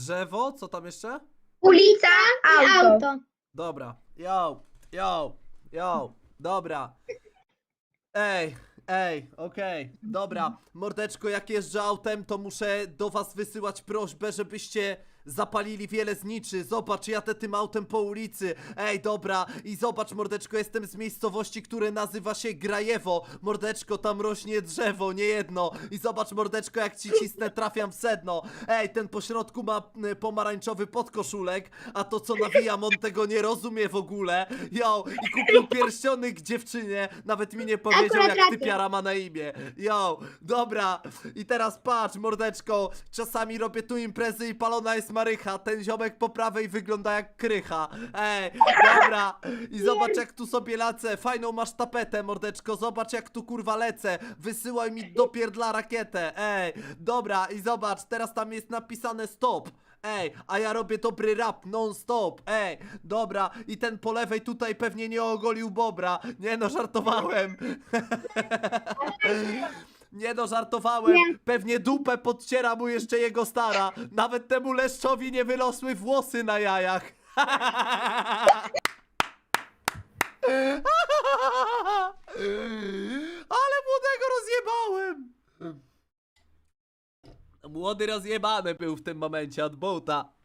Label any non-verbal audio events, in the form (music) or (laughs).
drzewo, co tam jeszcze? Ulica, I auto. auto. Dobra. Yo, yo, yo. Dobra. Ej, ej, okej. Dobra. Mordeczko, jak jeżdżę autem, to muszę do was wysyłać prośbę, żebyście zapalili wiele zniczy. Zobacz, jadę tym autem po ulicy. Ej, dobra. I zobacz, mordeczko, jestem z miejscowości, które nazywa się Grajewo. Mordeczko, tam rośnie drzewo, nie jedno. I zobacz, mordeczko, jak ci cisnę, trafiam w sedno. Ej, ten pośrodku ma y, pomarańczowy podkoszulek, a to co nawijam, on tego nie rozumie w ogóle. Yo, i kupił pierścionek dziewczynie, nawet mi nie powiedział, Akurat jak racja. typiara ma na imię. Yo, dobra. I teraz patrz, mordeczko, czasami robię tu imprezy i palona jest marycha. Ten ziomek po prawej wygląda jak krycha. Ej, dobra. I zobacz, jak tu sobie lecę. Fajną masz tapetę, mordeczko. Zobacz, jak tu kurwa lecę. Wysyłaj mi dopierdla rakietę. Ej, dobra. I zobacz, teraz tam jest napisane stop. Ej, a ja robię dobry rap non-stop. Ej, dobra. I ten po lewej tutaj pewnie nie ogolił bobra. Nie no, żartowałem. (laughs) Nie no, żartowałem. Pewnie dupę podciera mu jeszcze jego stara. Nawet temu leszczowi nie wyrosły włosy na jajach. (laughs) Ale młodego rozjebałem. Młody rozjebany był w tym momencie od buta.